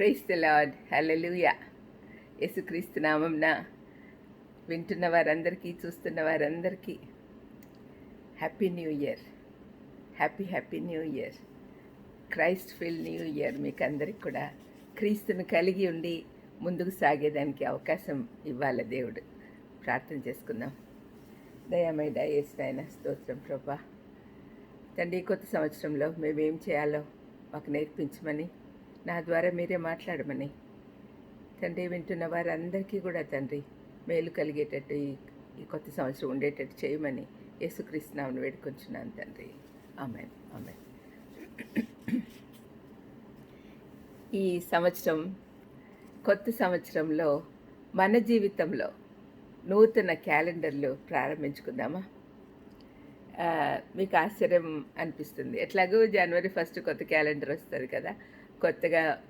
క్రైస్త lord హలలుయా యేసుక్రీస్తు నామంన వింటున్న వారందరికీ చూస్తున్న వారందరికీ happy new year happy happy new year Christ fill new year మీకు అందరికి కూడా. క్రీస్తును కలిగి ఉండి ముందుకు సాగేదానికి అవకాశం ఇవ్వాలి దేవుడు. ప్రార్థన చేసుకుందాం. దయామయ దయేసిన స్తోత్రం ప్రభా. తండ్రి కొత్త సంవత్సరంలో మేమేం చేయాలో మాకు నేర్పించమని నా ద్వారా మీరే మాట్లాడమని. తండ్రి వింటున్న వారందరికీ కూడా తండ్రి మేలు కలిగేటట్టు ఈ కొత్త సంవత్సరం ఉండేటట్టు చేయమని యేసుక్రీస్తునామను వేడుకొంచున్నాను తండ్రి. ఆమె ఆమె ఈ సంవత్సరం కొత్త సంవత్సరంలో మన జీవితంలో నూతన క్యాలెండర్లు ప్రారంభించుకుందామా? మీకు ఆశ్చర్యం అనిపిస్తుంది. ఎట్లాగో జనవరి ఫస్ట్ కొత్త క్యాలెండర్ వస్తుంది కదా. కొత్తగా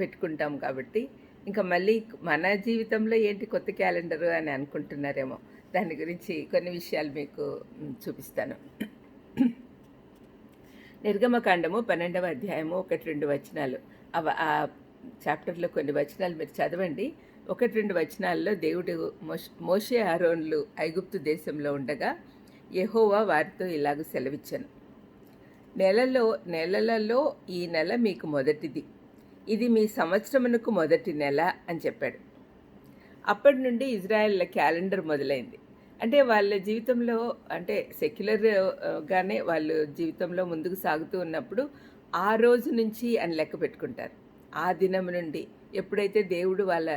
పెట్టుకుంటాం కాబట్టి. ఇంకా మళ్ళీ మన జీవితంలో ఏంటి కొత్త క్యాలెండరు అని అనుకుంటున్నారేమో దాని గురించి కొన్ని విషయాలు మీకు చూపిస్తాను. నిర్గమకాండము పన్నెండవ అధ్యాయము ఒకటి రెండు వచనాలు. అవ ఆ చాప్టర్లో కొన్ని వచనాలు మీరు చదవండి. ఒకటి రెండు వచనాల్లో దేవుడు మోష్- మోషే ఆరోన్లు ఐగుప్తు దేశంలో ఉండగా యెహోవా వారితో ఇలాగ సెలవిచ్చాను. నెలలో నెలలలో ఈ నెల మీకు మొదటిది. ఇది మీ సంవత్సరమునకు మొదటి నెల అని చెప్పాడు. అప్పటి నుండి ఇజ్రాయెల్ల క్యాలెండర్ మొదలైంది. అంటే వాళ్ళ జీవితంలో అంటే సెక్యులర్గానే వాళ్ళు జీవితంలో ముందుకు సాగుతూ ఉన్నప్పుడు ఆ రోజు నుంచి అని లెక్క పెట్టుకుంటారు. ఆ దినం నుండి ఎప్పుడైతే దేవుడు వాళ్ళ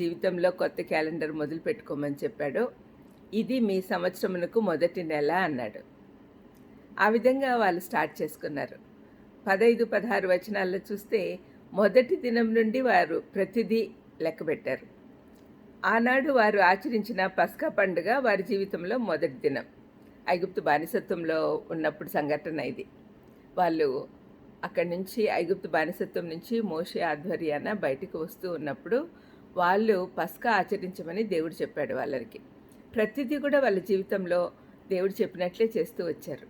జీవితంలో కొత్త క్యాలెండర్ మొదలు పెట్టుకోమని చెప్పాడో ఇది మీ సంవత్సరమునకు మొదటి నెల అన్నాడు. ఆ విధంగా వాళ్ళు స్టార్ట్ చేసుకున్నారు. పదైదు పదహారు వచనాల్లో చూస్తే మొదటి దినం నుండి వారు ప్రతిదీ లెక్కబెట్టారు ఆనాడు వారు ఆచరించిన పస్కా పండుగ వారి జీవితంలో మొదటి దినం. ఐగుప్తు బానిసత్వంలో ఉన్నప్పుడు సంఘటన ఇది. వాళ్ళు అక్కడి నుంచి ఐగుప్తు బానిసత్వం నుంచి మోషే ఆధ్వర్యాన బయటికి వస్తూ ఉన్నప్పుడు వాళ్ళు పస్కా ఆచరించమని దేవుడు చెప్పాడు వాళ్ళకి. ప్రతిదీ కూడా వాళ్ళ జీవితంలో దేవుడు చెప్పినట్లే చేస్తూ వచ్చారు.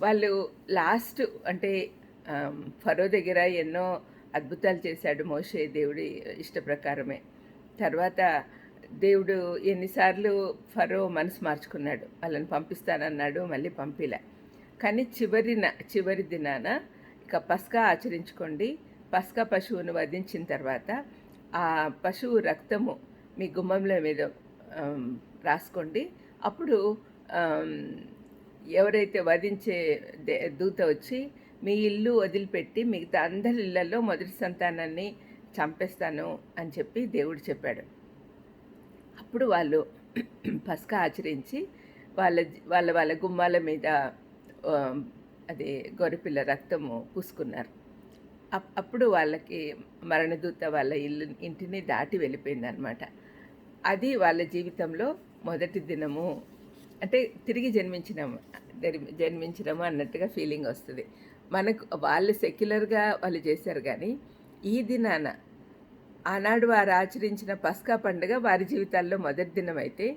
వాళ్ళు లాస్ట్ అంటే ఫరో దగ్గర ఎన్నో అద్భుతాలు చేశాడు మోషే దేవుడి ఇష్ట ప్రకారమే. తర్వాత దేవుడు ఎన్నిసార్లు ఫరో మనసు మార్చుకున్నాడు. వాళ్ళని పంపిస్తానన్నాడు మళ్ళీ పంపిలే. కానీ చివరిన చివరి దినాన ఇక పస్కా ఆచరించుకోండి. పస్కా పశువును వధించిన తర్వాత ఆ పశువు రక్తము మీ గుమ్మంలో మీద రాసుకోండి. అప్పుడు ఎవరైతే వధించే దే- దూత వచ్చి మీ ఇల్లు వదిలిపెట్టి మిగతా అందరి ఇళ్ళలో మొదటి సంతానాన్ని చంపేస్తాను అని చెప్పి దేవుడు చెప్పాడు. అప్పుడు వాళ్ళు పసుక ఆచరించి వాళ్ళ వాళ్ళ వాళ్ళ గుమ్మాల మీద అది గొర్రెపిల్ల రక్తము పూసుకున్నారు. అప్- అప్పుడు వాళ్ళకి మరణదూత వాళ్ళ ఇల్లు ఇంటిని దాటి వెళ్ళిపోయింది అనమాట అది వాళ్ళ జీవితంలో మొదటి దినము అంటే తిరిగి జన్మించినాము జరి- జన్మించినాము అన్నట్టుగా ఫీలింగ్ వస్తుంది. మనకు వాళ్ళు సెక్యులర్గా వాళ్ళు చేశారు కానీ ఈ దినాన ఆనాడు వారు ఆచరించిన పస్కా పండుగ వారి జీవితాల్లో మొదటి దినం అయితే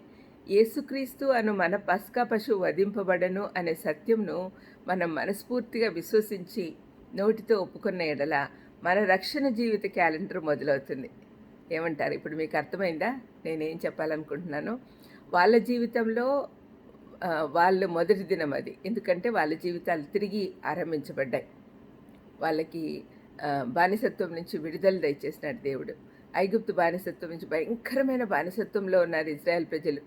యేసుక్రీస్తు అను మన పస్కా పశువు వధింపబడను అనే సత్యంను మనం మనస్ఫూర్తిగా విశ్వసించి నోటితో ఒప్పుకున్న ఎడల మన రక్షణ జీవిత క్యాలెండర్ మొదలవుతుంది. ఏమంటారు? ఇప్పుడు మీకు అర్థమైందా? నేనేం చెప్పాలనుకుంటున్నాను? వాళ్ళ జీవితంలో వాళ్ళ మొదటి దినం అది. ఎందుకంటే వాళ్ళ జీవితాలు తిరిగి ఆరంభించబడ్డాయి. వాళ్ళకి బానిసత్వం నుంచి విడుదల దయచేసినాడు దేవుడు. ఐగుప్తు బానిసత్వం నుంచి భయంకరమైన బానిసత్వంలో ఉన్నారు ఇజ్రాయెల్ ప్రజలు.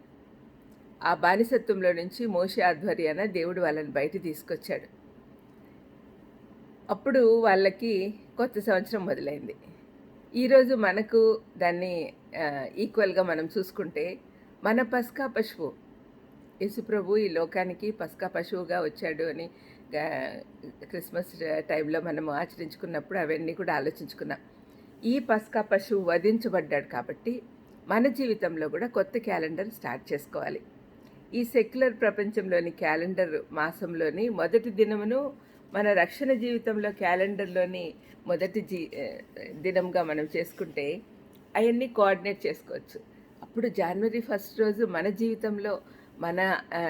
ఆ బానిసత్వంలో నుంచి మోషే ఆధ్వర్యాన దేవుడు వాళ్ళని బయట తీసుకొచ్చాడు. అప్పుడు వాళ్ళకి కొత్త సంవత్సరం మొదలైంది. ఈరోజు మనకు దాన్ని ఈక్వల్గా మనం చూసుకుంటే మన పస్కా పశువు యేసుప్రభు ఈ లోకానికి పస్కా పశువుగా వచ్చాడు అని క్రిస్మస్ టైంలో మనము ఆచరించుకున్నప్పుడు అవన్నీ కూడా ఆలోచించుకున్నాం. ఈ పస్కా పశువు వధించబడ్డాడు కాబట్టి మన జీవితంలో కూడా కొత్త క్యాలెండర్ స్టార్ట్ చేసుకోవాలి. ఈ సెక్యులర్ ప్రపంచంలోని క్యాలెండర్ మాసంలోని మొదటి దినమును మన రక్షణ జీవితంలో క్యాలెండర్లోని మొదటి జీ దినంగా మనం చేసుకుంటే అవన్నీ కోఆర్డినేట్ చేసుకోవచ్చు. అప్పుడు జనవరి ఫస్ట్ రోజు మన జీవితంలో మన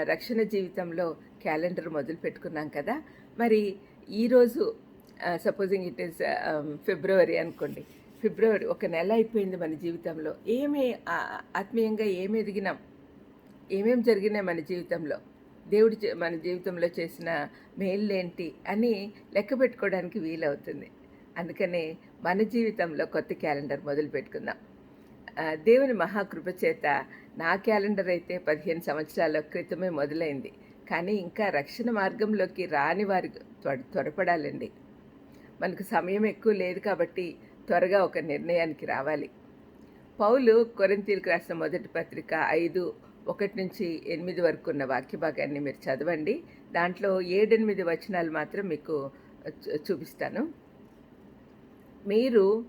రక్షణ జీవితంలో క్యాలెండర్ మొదలు పెట్టుకున్నాం కదా. మరి ఈరోజు సపోజింగ్ ఇట్ ఈస్ ఫిబ్రవరి అనుకోండి. ఫిబ్రవరి ఒక నెల అయిపోయింది మన జీవితంలో. ఏమే ఆత్మీయంగా ఏమి ఎదిగినాం? ఏమేమి జరిగినాయి మన జీవితంలో? దేవుడు మన జీవితంలో చేసిన మేళ్ళేంటి అని లెక్క పెట్టుకోవడానికి వీలవుతుంది. అందుకనే మన జీవితంలో కొత్త క్యాలెండర్ మొదలు పెట్టుకుందాం. దేవుని మహాకృప చేత నా క్యాలెండర్ అయితే పదిహేను సంవత్సరాల క్రితమే మొదలైంది. కానీ ఇంకా రక్షణ మార్గంలోకి రాని వారి త్వర త్వరపడాలండి. మనకు సమయం ఎక్కువ లేదు కాబట్టి త్వరగా ఒక నిర్ణయానికి రావాలి. పౌలు కొరింతీలకు రాసిన మొదటి పత్రిక ఐదు ఒకటి నుంచి ఎనిమిది వరకు ఉన్న వాక్య భాగాన్ని మీరు చదవండి. దాంట్లో ఏడెనిమిది వచనాలు మాత్రం మీకు చూ- చూపిస్తాను. మీరు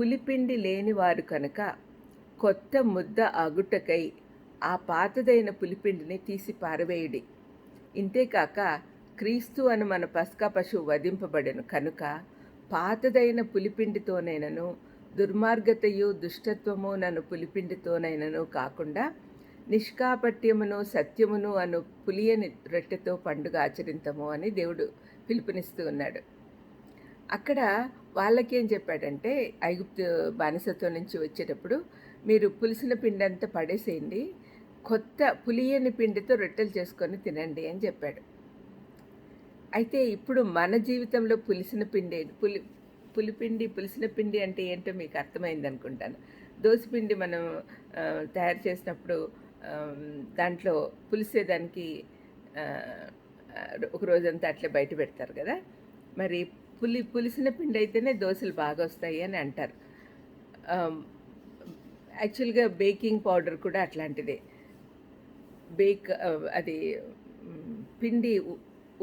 పులిపిండి లేనివారు కనుక కొత్త ముద్ద అగుటకై ఆ పాతదైన పులిపిండిని తీసి పారవేయుడి. ఇంతేకాక క్రీస్తు అను మన పస్కా పశువు వధింపబడెను కనుక పాతదైన పులిపిండితోనైనను దుర్మార్గతయు దుష్టత్వము నన్ను పులిపిండితోనైనను కాకుండా నిష్కాపట్యమును సత్యమును అను పులియని రొట్టెతో పండుగ ఆచరింతము అని దేవుడు పిలుపునిస్తూ ఉన్నాడు. అక్కడ వాళ్ళకేం చెప్పాడంటే ఐగుప్తు బానిసత్వం నుంచి వచ్చేటప్పుడు మీరు పులిసిన పిండి అంతా పడేసేయండి. కొత్త పులియని పిండితో రొట్టెలు చేసుకొని తినండి అని చెప్పాడు. అయితే ఇప్పుడు మన జీవితంలో పులిసిన పిండి పులి పులిపిండి పులిసిన పిండి అంటే ఏంటో మీకు అర్థమైంది అనుకుంటాను. దోసపిండి మనం తయారు చేసినప్పుడు దాంట్లో పులిసేదానికి ఒక రోజంతా అట్లే బయట పెడతారు కదా. మరి పులి పులిసిన పిండి అయితేనే దోశలు బాగా వస్తాయి అని అంటారు. యాక్చువల్గా బేకింగ్ పౌడర్ కూడా అట్లాంటిదే. బేక్ అది పిండి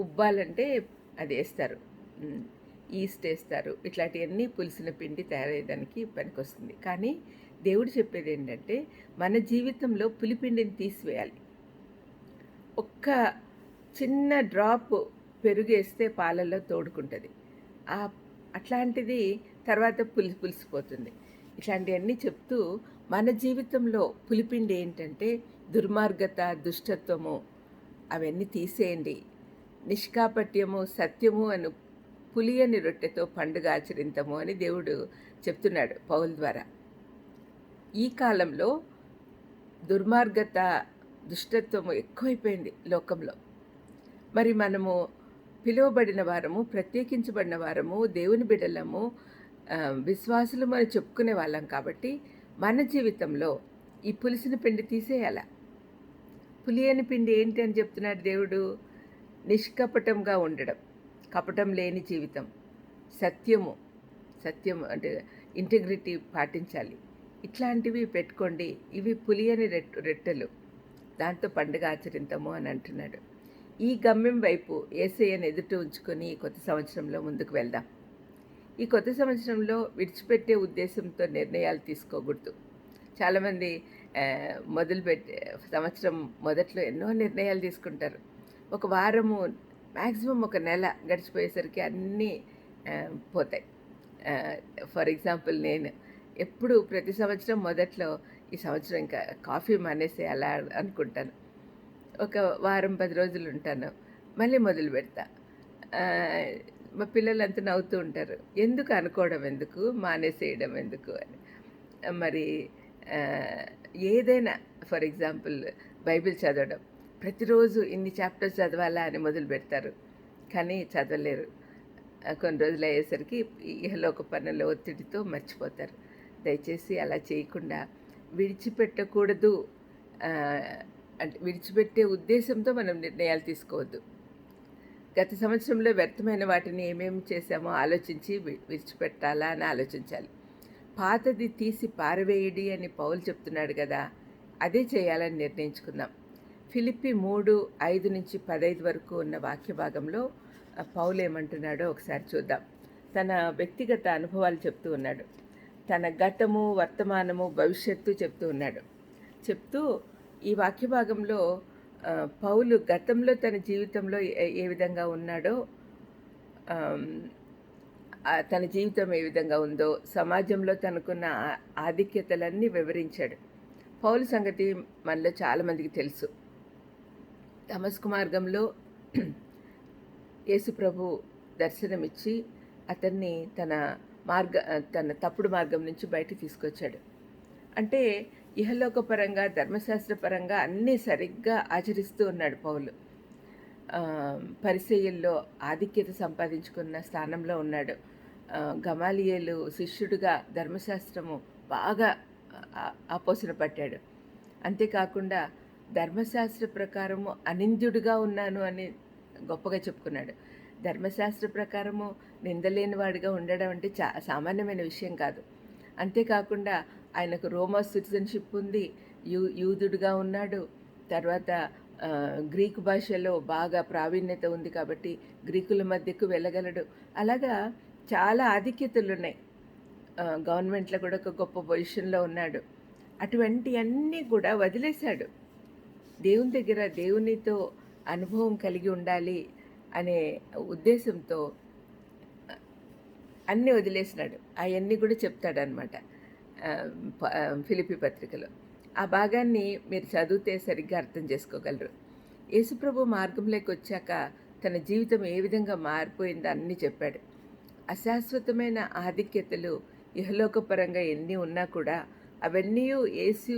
ఉబ్బాలంటే అది వేస్తారు. ఈస్ట్ వేస్తారు. ఇట్లాంటివన్నీ పులిసిన పిండి తయారయ్యడానికి పనికొస్తుంది. కానీ దేవుడు చెప్పేది ఏంటంటే మన జీవితంలో పులిపిండిని తీసివేయాలి. ఒక్క చిన్న డ్రాప్ పెరుగేస్తే పాలల్లో తోడుకుంటుంది. అట్లాంటిది తర్వాత పులిసి పులిసిపోతుంది. ఇట్లాంటివన్నీ చెప్తూ మన జీవితంలో పులిపిండి ఏంటంటే దుర్మార్గత దుష్టత్వము. అవన్నీ తీసేయండి. నిష్కాపట్యము సత్యము అను పులియని రొట్టెతో పండుగ ఆచరింతము అని దేవుడు చెప్తున్నాడు పౌల్ ద్వారా. ఈ కాలంలో దుర్మార్గత దుష్టత్వము ఎక్కువైపోయింది లోకంలో. మరి మనము పిలువబడిన వారము ప్రత్యేకించబడిన వారము దేవుని బిడలము విశ్వాసులు మనం చెప్పుకునే వాళ్ళం కాబట్టి మన జీవితంలో ఈ పులిసిన పిండి తీసేయాల. పులియని పిండి ఏంటి అని చెప్తున్నాడు దేవుడు? నిష్కపటంగా ఉండడం. కపటం లేని జీవితం. సత్యము. సత్యం అంటే ఇంటిగ్రిటీ పాటించాలి. ఇట్లాంటివి పెట్టుకోండి. ఇవి పులియని రెట్టు రెట్టెలు. దాంతో పండుగ ఆచరిద్దాము అని అంటున్నాడు. ఈ గమ్యం వైపు ఏసయ్యను ఎదుట ఉంచుకొని కొత్త సంవత్సరంలో ముందుకు వెళ్దాం. ఈ కొత్త సంవత్సరంలో విడిచిపెట్టే ఉద్దేశంతో నిర్ణయాలు తీసుకోకూడదు. చాలామంది మొదలు మొదలుపెట్టే సంవత్సరం మొదట్లో ఎన్నో నిర్ణయాలు తీసుకుంటారు. ఒక వారము మ్యాక్సిమం ఒక నెల గడిచిపోయేసరికి అన్నీ పోతాయి. ఫర్ ఎగ్జాంపుల్ నేను ఎప్పుడు ప్రతి సంవత్సరం మొదట్లో ఈ సంవత్సరం ఇంకా కాఫీ మానేసి అలా అనుకుంటాను. ఒక వారం పది రోజులు ఉంటాను. మళ్ళీ మొదలు పెడతా మా పిల్లలంతా నవ్వుతూ ఉంటారు. ఎందుకు అనుకోవడం ఎందుకు? మానేసేయడం ఎందుకు అని. మరి ఏదైనా ఫర్ ఎగ్జాంపుల్ బైబిల్ చదవడం. ప్రతిరోజు ఇన్ని చాప్టర్స్ చదవాలా అని మొదలు పెడతారు. కానీ చదవలేరు. కొన్ని రోజులు అయ్యేసరికి ఇహలోక పనుల ఒత్తిడితో మర్చిపోతారు. దయచేసి అలా చేయకుండా విడిచిపెట్టకూడదు. అంటే విడిచిపెట్టే ఉద్దేశంతో మనం నిర్ణయాలు తీసుకోవద్దు. గత సంవత్సరంలో వ్యర్థమైన వాటిని ఏమేమి చేశామో ఆలోచించి వి- విడిచిపెట్టాలా అని ఆలోచించాలి. పాతది తీసి పారవేయడి అని పౌలు చెప్తున్నాడు కదా అదే చేయాలని నిర్ణయించుకుందాం. ఫిలిప్పి మూడు ఐదు నుంచి పదైదు వరకు ఉన్న వాక్య భాగంలో ఆ, పౌలు ఏమంటున్నాడో ఒకసారి చూద్దాం. తన వ్యక్తిగత అనుభవాలు చెప్తూ ఉన్నాడు. తన గతము వర్తమానము భవిష్యత్తు చెప్తూ ఉన్నాడు. చెప్తూ ఈ వాక్య భాగంలో పౌలు గతంలో తన జీవితంలో ఏ- ఏ విధంగా ఉన్నాడో తన జీవితం ఏ విధంగా ఉందో సమాజంలో తనకున్న ఆధిక్యతలన్నీ వివరించాడు. పౌలు సంగతి మనలో చాలామందికి తెలుసు. తమస్కు మార్గంలో యేసుప్రభు దర్శనమిచ్చి అతన్ని తన మార్గ తన తప్పుడు మార్గం నుంచి బయటికి తీసుకొచ్చాడు. అంటే ఇహలోకపరంగా ధర్మశాస్త్రపరంగా అన్నీ సరిగ్గా ఆచరిస్తూ ఉన్నాడు పౌలు. ఆ, ఆధిక్యత సంపాదించుకున్న స్థానంలో ఉన్నాడు. గమాలియేలు శిష్యుడిగా ధర్మశాస్త్రము బాగా ఆ- ఆపోసన పట్టాడు. అంతేకాకుండా ధర్మశాస్త్ర ప్రకారము అనింద్యుడిగా ఉన్నాను అని గొప్పగా చెప్పుకున్నాడు. ధర్మశాస్త్ర ప్రకారము నిందలేని వాడిగా ఉండడం అంటే చా సామాన్యమైన విషయం కాదు. అంతేకాకుండా ఆయనకు రోమా సిటిజన్షిప్ ఉంది యూ యూదుడుగా ఉన్నాడు. తర్వాత గ్రీకు భాషలో బాగా ప్రావీణ్యత ఉంది కాబట్టి గ్రీకుల మధ్యకు వెళ్ళగలడు. అలాగా చాలా ఆధిక్యతలు ఉన్నాయి గవర్నమెంట్లో కూడా ఒక గొప్ప పొజిషన్లో ఉన్నాడు. అటువంటి అన్నీ కూడా వదిలేశాడు. దేవుని దగ్గర దేవునితో అనుభవం కలిగి ఉండాలి అనే ఉద్దేశంతో అన్నీ వదిలేసినాడు. అవన్నీ కూడా చెప్తాడనమాట ఫిలిపి పత్రికలో. ఆ భాగాన్ని మీరు చదివితే సరిగ్గా అర్థం చేసుకోగలరు. యేసుప్రభు మార్గంలోకి వచ్చాక తన జీవితం ఏ విధంగా మారిపోయిందో అన్నీ చెప్పాడు. అశాశ్వతమైన ఆధిక్యతలు ఇహలోకపరంగా ఎన్ని ఉన్నా కూడా అవన్నీ ఏసు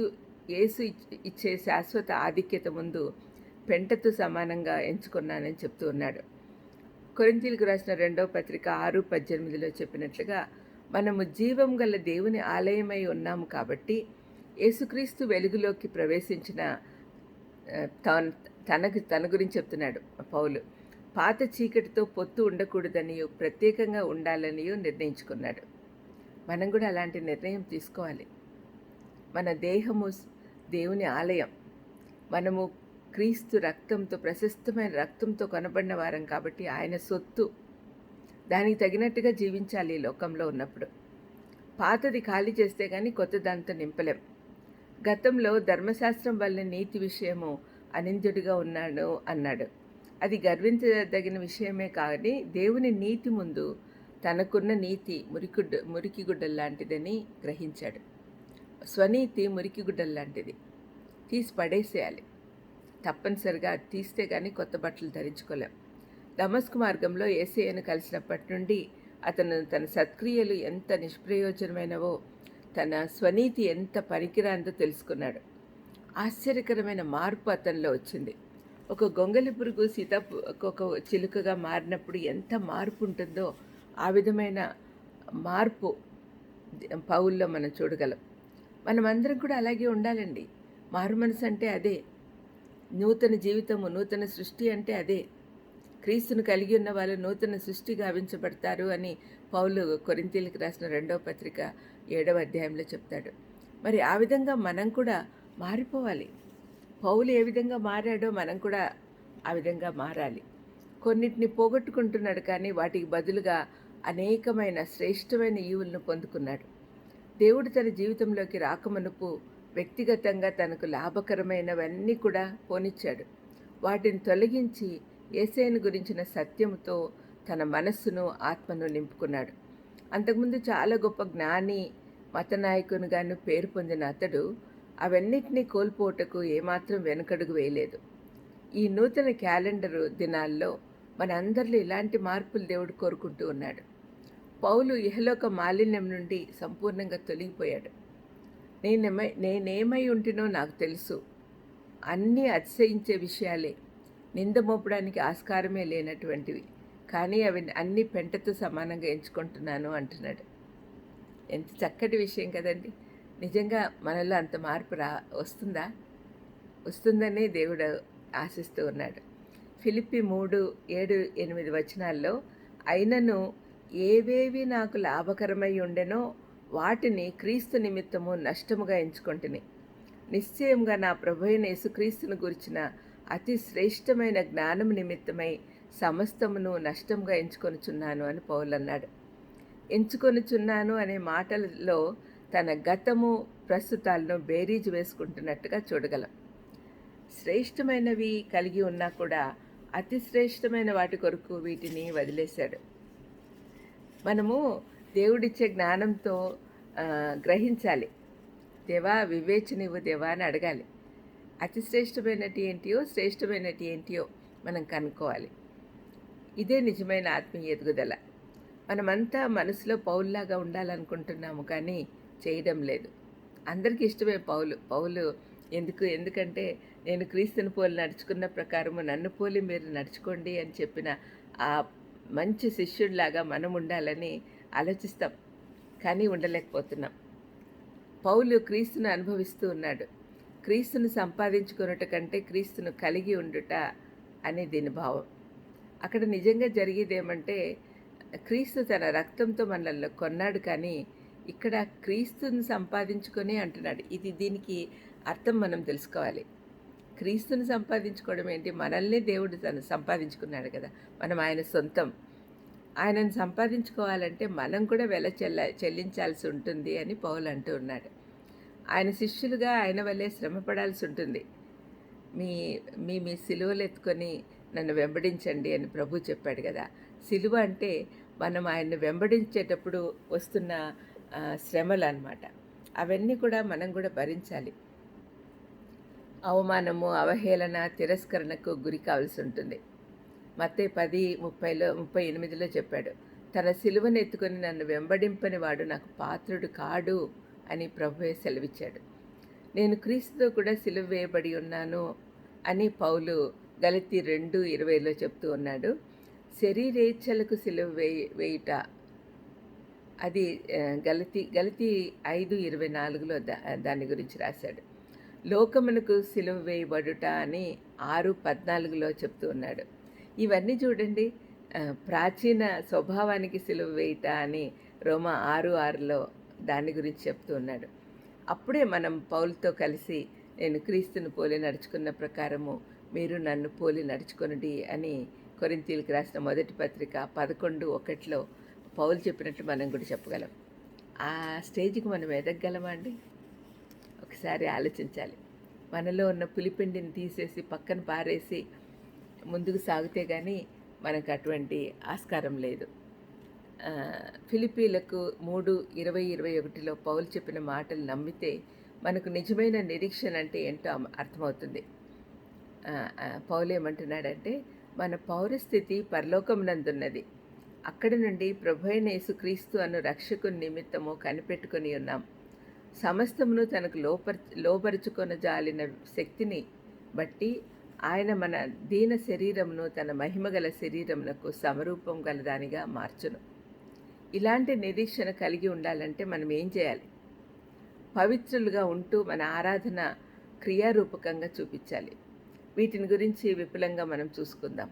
ఏసు ఇచ్చే శాశ్వత ఆధిక్యత ముందు పెంటతో సమానంగా ఎంచుకున్నానని చెప్తూ ఉన్నాడు. కొరింతీలకు రాసిన రెండవ పత్రిక ఆరు పద్దెనిమిదిలో చెప్పినట్లుగా మనము జీవం గల దేవుని ఆలయమై ఉన్నాము కాబట్టి యేసుక్రీస్తు వెలుగులోకి ప్రవేశించిన తన తనకు తన గురించి చెప్తున్నాడు పౌలు. పాత చీకటితో పొత్తు ఉండకూడదనియో ప్రత్యేకంగా ఉండాలనియో నిర్ణయించుకున్నాడు. మనం కూడా అలాంటి నిర్ణయం తీసుకోవాలి. మన దేహము దేవుని ఆలయం. మనము క్రీస్తు రక్తంతో ప్రశస్తమైన రక్తంతో కొనబడిన వారం కాబట్టి ఆయన సొత్తు దానికి తగినట్టుగా జీవించాలి ఈ లోకంలో ఉన్నప్పుడు. పాతది ఖాళీ చేస్తే కానీ కొత్త దాంతో నింపలేం. గతంలో ధర్మశాస్త్రం వల్ల నీతి విషయము అనిందుడిగా ఉన్నాడు అన్నాడు. అది గర్వించదగిన విషయమే కానీ దేవుని నీతి ముందు తనకున్న నీతి మురికిగుడ్డ మురికిగుడ్డ లాంటిదని గ్రహించాడు. స్వనీతి మురికిగుడ్డల లాంటిది. తీసి పడేసేయాలి. తప్పనిసరిగా తీస్తే కానీ కొత్త బట్టలు ధరించుకోలేం. దమస్కు మార్గంలో ఏసీఐను కలిసినప్పటి నుండి అతను తన సత్క్రియలు ఎంత నిష్ప్రయోజనమైనవో తన స్వనీతి ఎంత పనికిరాందో తెలుసుకున్నాడు. ఆశ్చర్యకరమైన మార్పు అతనిలో వచ్చింది. ఒక గొంగలి పురుగు సీత ఒక చిలుకగా మారినప్పుడు ఎంత మార్పు ఉంటుందో ఆ విధమైన మార్పు పౌల్లో మనం చూడగలం. మనమందరం కూడా అలాగే ఉండాలండి. మారు మనసు అంటే అదే. నూతన జీవితము నూతన సృష్టి అంటే అదే. క్రీస్తును కలిగి ఉన్న వాళ్ళు నూతన సృష్టి గావించబడతారు అని పౌలు కొరింతీలకు రాసిన రెండవ పత్రిక ఏడవ అధ్యాయంలో చెప్తాడు. మరి ఆ విధంగా మనం కూడా మారిపోవాలి. పౌలు ఏ విధంగా మారాడో మనం కూడా ఆ విధంగా మారాలి. కొన్నిటిని పోగొట్టుకుంటున్నాడు కానీ వాటికి బదులుగా అనేకమైన శ్రేష్టమైన ఈవులను పొందుకున్నాడు. దేవుడు తన జీవితంలోకి రాకమునుపు వ్యక్తిగతంగా తనకు లాభకరమైనవన్నీ కూడా పోనిచ్చాడు. వాటిని తొలగించి ఏసైను గురించిన సత్యముతో తన మనస్సును ఆత్మను నింపుకున్నాడు. అంతకుముందు చాలా గొప్ప జ్ఞాని మతనాయకునిగాను పేరు పొందిన అతడు అవన్నిటినీ కోల్పోటకు ఏమాత్రం వెనుకడుగు వేయలేదు. ఈ నూతన క్యాలెండరు దినాల్లో మనందరిలో ఇలాంటి మార్పులు దేవుడు కోరుకుంటూ ఉన్నాడు. పౌలు ఇహలోక మాలిన్యం నుండి సంపూర్ణంగా తొలగిపోయాడు. నేనేమై నేనేమై ఉంటినో నాకు తెలుసు. అన్నీ అతిశయించే విషయాలే. నింద మోపడానికి ఆస్కారమే లేనటువంటివి. కానీ అవి అన్ని పెంటతో సమానంగా ఎంచుకుంటున్నాను అంటున్నాడు. ఎంత చక్కటి విషయం కదండి. నిజంగా మనలో అంత మార్పు రా వస్తుందా? వస్తుందనే దేవుడు ఆశిస్తూ ఉన్నాడు. ఫిలిప్పి మూడు ఏడు ఎనిమిది వచనాల్లో అయినను ఏవేవి నాకు లాభకరమై ఉండెనో వాటిని క్రీస్తు నిమిత్తము నష్టముగా ఎంచుకొంటిని. నిశ్చయంగా నా ప్రభు అయిన యేసుక్రీస్తును గురించిన అతి శ్రేష్టమైన జ్ఞానం నిమిత్తమై సమస్తమును నష్టంగా ఎంచుకొనుచున్నాను అని పౌలు అన్నాడు ఎంచుకొనుచున్నాను అనే మాటలలో తన గతము ప్రస్తుతాలను బేరీజు వేసుకుంటున్నట్టుగా చూడగలం. శ్రేష్టమైనవి కలిగి ఉన్నా కూడా అతి శ్రేష్టమైన వాటి కొరకు వీటిని వదిలేశాడు. మనము దేవుడిచ్చే జ్ఞానంతో గ్రహించాలి. దేవా వివేచనివ్వు దేవా అని అడగాలి. అతి శ్రేష్టమైనటి ఏంటియో శ్రేష్టమైనటి ఏంటియో మనం కనుక్కోవాలి. ఇదే నిజమైన ఆత్మీయ ఎదుగుదల. మనమంతా మనసులో పౌల్లాగా ఉండాలనుకుంటున్నాము కానీ చేయడం లేదు. అందరికీ ఇష్టమే పౌలు. పౌలు ఎందుకు ఎందుకంటే నేను క్రీస్తుని పోలి నడుచుకున్న ప్రకారము నన్ను పోలి మీరు నడుచుకోండి అని చెప్పిన ఆ మంచి శిష్యుడిలాగా మనం ఉండాలని ఆలోచిస్తాం కానీ ఉండలేకపోతున్నాం. పౌలు క్రీస్తును అనుభవిస్తూ ఉన్నాడు. క్రీస్తును సంపాదించుకున్నట కంటే క్రీస్తును కలిగి ఉండుట అనే దీని భావం. అక్కడ నిజంగా జరిగేది ఏమంటే క్రీస్తు తన రక్తంతో మనల్ని కొన్నాడు కానీ ఇక్కడ క్రీస్తుని సంపాదించుకొని అంటున్నాడు. ఇది దీనికి అర్థం మనం తెలుసుకోవాలి. క్రీస్తుని సంపాదించుకోవడం ఏంటి? మనల్ని దేవుడు తను సంపాదించుకున్నాడు కదా. మనం ఆయన సొంతం. ఆయనను సంపాదించుకోవాలంటే మనం కూడా వెల చెల్ల చెల్లించాల్సి ఉంటుంది అని పౌలు అంటూ ఉన్నాడు. ఆయన శిష్యులుగా ఆయన వల్లే శ్రమపడాల్సి ఉంటుంది. మీ మీ మీ సిలువలు ఎత్తుకొని నన్ను వెంబడించండి అని ప్రభు చెప్పాడు కదా. సిలువ అంటే మనం ఆయన్ని వెంబడించేటప్పుడు వస్తున్న శ్రమలు అనమాట అవన్నీ కూడా మనం కూడా భరించాలి. అవమానము అవహేళన తిరస్కరణకు గురి కావాల్సి ఉంటుంది. మత్తే పది ముప్పైలో ముప్పై ఎనిమిదిలో చెప్పాడు. తన సిలువను ఎత్తుకొని నన్ను వెంబడింపని వాడు నాకు పాత్రుడు కాడు. అని ప్రభువే సెలవిచ్చాడు. నేను క్రీస్తుతో కూడా సిలువ వేయబడి ఉన్నాను అని పౌలు గలతి రెండు ఇరవైలో చెప్తూ ఉన్నాడు. శరీరేచ్ఛలకు సిలువ వేయి వేయుట. అది గలతి గలతి ఐదు ఇరవై నాలుగులో దా దాని గురించి రాశాడు. లోకమునకు సిలువ వేయబడుట అని ఆరు పద్నాలుగులో చెప్తూ ఉన్నాడు. ఇవన్నీ చూడండి ప్రాచీన స్వభావానికి సిలువ వేయుట అని రోమా ఆరు ఆరులో దాని గురించి చెప్తూ ఉన్నాడు. అప్పుడే మనం పౌలతో కలిసి నేను క్రీస్తుని పోలి నడుచుకున్న ప్రకారము మీరు నన్ను పోలి నడుచుకొనుడి అని కొరింతీలకు రాసిన మొదటి పత్రిక పదకొండు ఒకటిలో పౌలు చెప్పినట్లు మనం కూడా చెప్పగలం. ఆ స్టేజ్కి మనం ఎదగగలమా అండి? ఒకసారి ఆలోచించాలి. మనలో ఉన్న పులిపిండిని తీసేసి పక్కన పారేసి ముందుకు సాగితే కానీ మనకు అటువంటి ఆస్కారం లేదు. ఫిలిపీలకు మూడు ఇరవై ఇరవై ఒకటిలో పౌలు చెప్పిన మాటలు నమ్మితే మనకు నిజమైన నిరీక్షణ అంటే ఏంటో అర్థమవుతుంది. పౌలు ఏమంటున్నాడంటే మన పౌరస్థితి పరలోకమునందున్నది. అక్కడి నుండి ప్రభు యేసుక్రీస్తు అను రక్షకుని నిమిత్తము కనిపెట్టుకొని ఉన్నాం. సమస్తమును తనకు లోపర్ లోపరుచుకొన జాలిన శక్తిని బట్టి ఆయన మన దీన శరీరమును తన మహిమగల శరీరమునకు సమరూపం గలదానిగా మార్చును. ఇలాంటి నిరీక్షణ కలిగి ఉండాలంటే మనం ఏం చేయాలి? పవిత్రులుగా ఉంటూ మన ఆరాధన క్రియారూపకంగా చూపించాలి. వీటిని గురించి విపులంగా మనం చూసుకుందాం.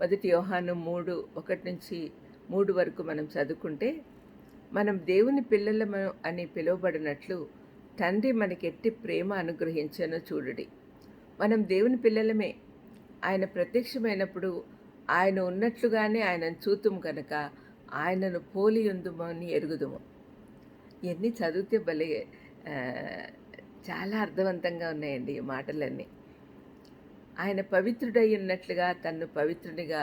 మొదటి యోహాను మూడు ఒకటి నుంచి మూడు వరకు మనం చదువుకుంటే మనం దేవుని పిల్లలము అని పిలువబడినట్లు తండ్రి మనకి ఎట్టి ప్రేమ అనుగ్రహించనో చూడుడి. మనం దేవుని పిల్లలమే. ఆయన ప్రత్యక్షమైనప్పుడు ఆయన ఉన్నట్లుగానే ఆయనను చూతుము కనుక ఆయనను పోలియుందుమని ఎరుగుదుము. ఇవన్నీ చదివితే భలే చాలా అర్థవంతంగా ఉన్నాయండి ఈ మాటలన్నీ. ఆయన పవిత్రుడై ఉన్నట్లుగా తన్ను పవిత్రునిగా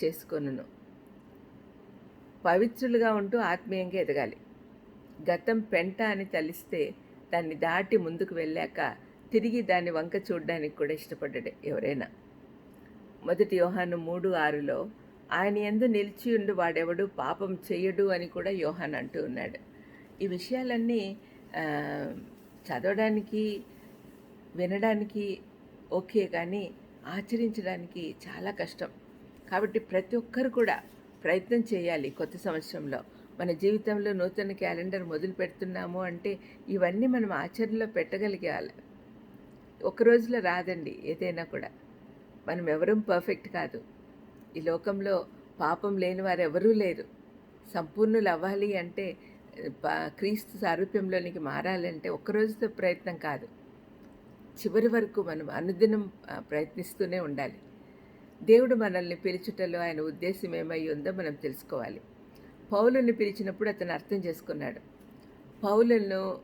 చేసుకొనును. పవిత్రులుగా ఉంటూ ఆత్మీయంగా ఎదగాలి. గతం పెంట అని తలిస్తే దాన్ని దాటి ముందుకు వెళ్ళాక తిరిగి దాని వంక చూడడానికి కూడా ఇష్టపడ్డాడు ఎవరైనా. మొదటి యోహాను మూడు ఆరులో ఆయన ఎందు నిలిచి ఉండు వాడెవడు పాపం చేయడు అని కూడా యోహాన్ అంటూ ఉన్నాడు. ఈ విషయాలన్నీ చదవడానికి వినడానికి ఓకే కానీ ఆచరించడానికి చాలా కష్టం. కాబట్టి ప్రతి ఒక్కరు కూడా ప్రయత్నం చేయాలి కొత్త సంవత్సరంలో. మన జీవితంలో నూతన క్యాలెండర్ మొదలు పెడుతున్నాము అంటే ఇవన్నీ మనం ఆచరణలో పెట్టగలిగాలి. ఒక రోజులో రాదండి ఏదైనా కూడా. మనం ఎవరూ పర్ఫెక్ట్ కాదు. ఈ లోకంలో పాపం లేని వారు ఎవరూ లేరు. సంపూర్ణులు అవ్వాలి అంటే ప- క్రీస్తు సారూప్యంలోనికి మారాలంటే ఒక్క రోజుతో ప్రయత్నం కాదు. చివరి వరకు మనం అనుదినం ప్రయత్నిస్తూనే ఉండాలి. దేవుడు మనల్ని పిలుచుటలో ఆయన ఉద్దేశం ఏమై ఉందో మనం తెలుసుకోవాలి. పౌలుని పిలిచినప్పుడు అతను అర్థం చేసుకున్నాడు. పౌలను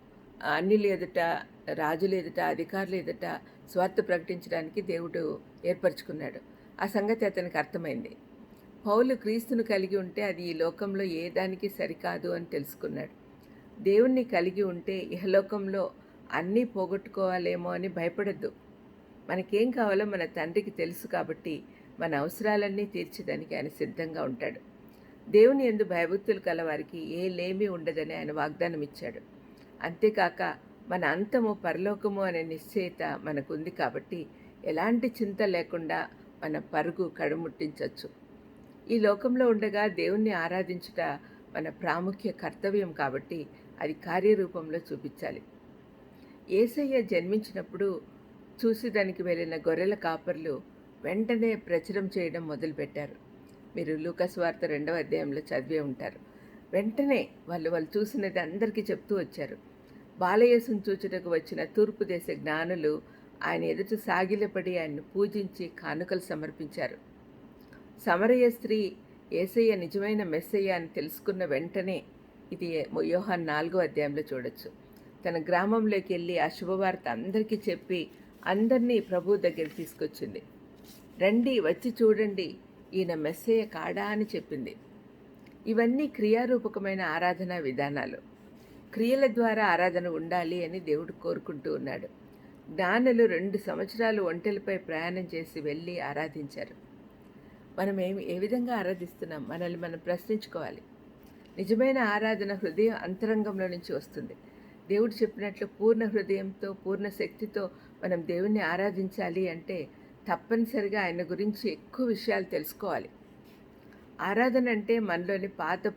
అన్యుల ఎదుట రాజులు ఎదుట అధికారులు ఎదుట స్వార్థ ప్రకటించడానికి దేవుడు ఏర్పరచుకున్నాడు. ఆ సంగతి అతనికి అర్థమైంది. పౌలు క్రీస్తును కలిగి ఉంటే అది ఈ లోకంలో ఏ దానికి సరికాదు అని తెలుసుకున్నాడు. దేవుణ్ణి కలిగి ఉంటే ఇహలోకంలో అన్నీ పోగొట్టుకోవాలేమో అని భయపడద్దు. మనకేం కావాలో మన తండ్రికి తెలుసు కాబట్టి మన అవసరాలన్నీ తీర్చడానికి ఆయన సిద్ధంగా ఉంటాడు. దేవుని ఎందు భయభక్తులు కలవారికి ఏ లేమి ఉండదని ఆయన వాగ్దానం ఇచ్చాడు అంతేకాక మన అంతము పరలోకము అనే నిశ్చయిత మనకుంది కాబట్టి ఎలాంటి చింత లేకుండా మన పరుగు కడుముట్టించవచ్చు ఈ లోకంలో ఉండగా దేవుణ్ణి ఆరాధించుట మన ప్రాముఖ్య కర్తవ్యం కాబట్టి అది కార్యరూపంలో చూపించాలి. ఏసయ్య జన్మించినప్పుడు చూసి దానికి వెళ్ళిన గొర్రెల కాపర్లు వెంటనే ప్రచురం చేయడం మొదలుపెట్టారు. మీరు లూకస్ వార్త రెండవ అధ్యాయంలో చదివే ఉంటారు. వెంటనే వాళ్ళు వాళ్ళు చూసినది అందరికీ చెప్తూ వచ్చారు. బాలయేసును చూచుటకు వచ్చిన తూర్పు దేశ జ్ఞానులు ఆయన ఎదుట సాగిలపడి ఆయన్ను పూజించి కానుకలు సమర్పించారు. సమరయ స్త్రీ ఏసయ్య నిజమైన మెస్సయ్య అని తెలుసుకున్న వెంటనే ఇది యోహాన్ నాలుగో అధ్యాయంలో చూడొచ్చు. తన గ్రామంలోకి వెళ్ళి ఆ శుభవార్త అందరికీ చెప్పి అందరినీ ప్రభు దగ్గర తీసుకొచ్చింది. రండి వచ్చి చూడండి ఈయన మెస్సయ్య కాడా అని చెప్పింది. ఇవన్నీ క్రియారూపకమైన ఆరాధనా విధానాలు. క్రియల ద్వారా ఆరాధన ఉండాలి అని దేవుడు కోరుకుంటూ ఉన్నాడు. జ్ఞానులు రెండు సంవత్సరాలు ఒంటెలపై ప్రయాణం చేసి వెళ్ళి ఆరాధించారు. మనం ఏమి ఏ విధంగా ఆరాధిస్తున్నాం మనల్ని మనం ప్రశ్నించుకోవాలి. నిజమైన ఆరాధన హృదయం అంతరంగంలో నుంచి వస్తుంది. దేవుడు చెప్పినట్లు పూర్ణ హృదయంతో పూర్ణ శక్తితో మనం దేవుణ్ణి ఆరాధించాలి అంటే తప్పనిసరిగా ఆయన గురించి ఎక్కువ విషయాలు తెలుసుకోవాలి. ఆరాధన అంటే మనలోని పాత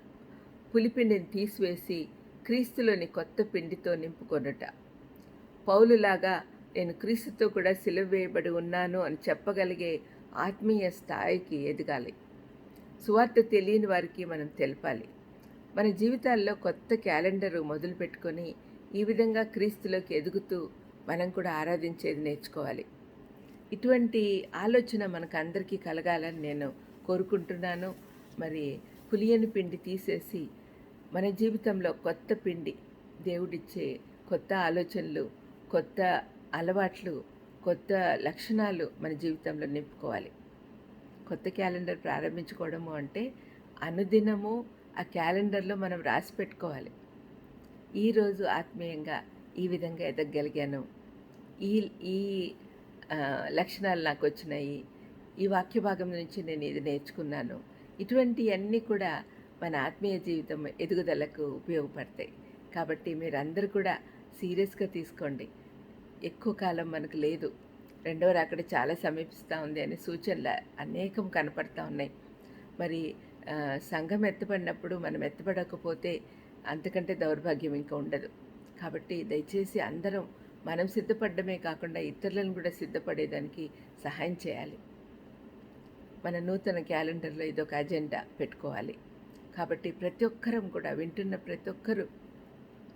పులిపిండిని తీసివేసి క్రీస్తులోని కొత్త పిండితో నింపుకొనుట. పౌలులాగా నేను క్రీస్తుతో కూడా సిలువ వేయబడి ఉన్నాను అని చెప్పగలిగే ఆత్మీయ స్థాయికి ఎదగాలి. సువార్త తెలియని వారికి మనం తెలపాలి. మన జీవితాల్లో కొత్త క్యాలెండర్ మొదలు పెట్టుకొని ఈ విధంగా క్రీస్తులోకి ఎదుగుతూ మనం కూడా ఆరాధించేది నేర్చుకోవాలి. ఇటువంటి ఆలోచన మనకు అందరికీ కలగాలని నేను కోరుకుంటున్నాను. మరి పులియని పిండి తీసేసి మన జీవితంలో కొత్త పిండి దేవుడిచ్చే కొత్త ఆలోచనలు కొత్త అలవాట్లు కొత్త లక్షణాలు మన జీవితంలో నింపుకోవాలి. కొత్త క్యాలెండర్ ప్రారంభించుకోవడము అంటే అనుదినము ఆ క్యాలెండర్లో మనం రాసి పెట్టుకోవాలి. ఈరోజు ఆత్మీయంగా ఈ విధంగా ఎదగగలిగాను ఈ ఈ లక్షణాలు నాకు వచ్చినాయి. ఈ వాక్య భాగం నుంచి నేను ఇది నేర్చుకున్నాను. ఇటువంటివన్నీ కూడా మన ఆత్మీయ జీవితం ఎదుగుదలకు ఉపయోగపడతాయి. కాబట్టి మీరందరూ కూడా సీరియస్గా తీసుకోండి. ఎక్కువ కాలం మనకు లేదు. రెండవ రాకడ చాలా సమీపిస్తూ ఉంది అనే సూచనలు అనేకం కనపడతా ఉన్నాయి. మరి సంఘం ఎత్తపడినప్పుడు మనం ఎత్తపడకపోతే అంతకంటే దౌర్భాగ్యం ఇంకా ఉండదు. కాబట్టి దయచేసి అందరం మనం సిద్ధపడమే కాకుండా ఇతరులను కూడా సిద్ధపడేదానికి సహాయం చేయాలి. మన నూతన క్యాలెండర్లో ఇదొక అజెండా పెట్టుకోవాలి. కాబట్టి ప్రతి ఒక్కరం కూడా వింటున్న ప్రతి ఒక్కరూ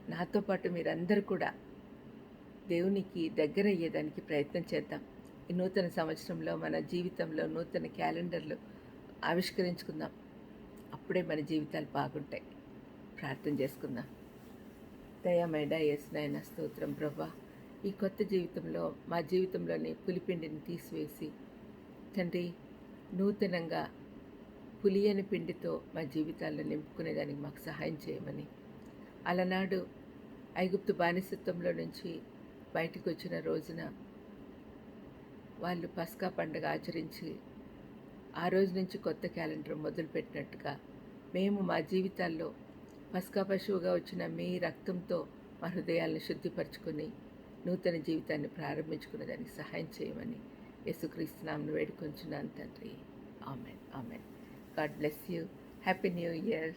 నాతో పాటు మీరందరూ కూడా దేవునికి దగ్గర అయ్యేదానికి ప్రయత్నం చేద్దాం. ఈ నూతన సంవత్సరంలో మన జీవితంలో నూతన క్యాలెండర్లు ఆవిష్కరించుకుందాం. అప్పుడే మన జీవితాలు బాగుంటాయి. ప్రార్థన చేసుకుందాం. దయామైడ ఎస్ నాయన స్తోత్రం ప్రభా. ఈ కొత్త జీవితంలో మా జీవితంలోని పులిపిండిని తీసివేసి తండ్రి నూతనంగా పులియని పిండితో మా జీవితాల్లో నింపుకునేదానికి మాకు సహాయం చేయమని. అలనాడు ఐగుప్తు బానిసత్వంలో నుంచి బయటికి వచ్చిన రోజున వాళ్ళు పస్కా పండుగ ఆచరించి ఆ రోజు నుంచి కొత్త క్యాలెండర్ మొదలుపెట్టినట్టుగా మేము మా జీవితాల్లో పస్కా పశువుగా వచ్చిన మీ రక్తంతో మా హృదయాలను శుద్ధిపరచుకొని నూతన జీవితాన్ని ప్రారంభించుకునే దానికి సహాయం చేయమని యేసుక్రీస్తునామను వేడుకొంచున్నాను తండ్రి. Amen. Amen. God bless you. Happy new year.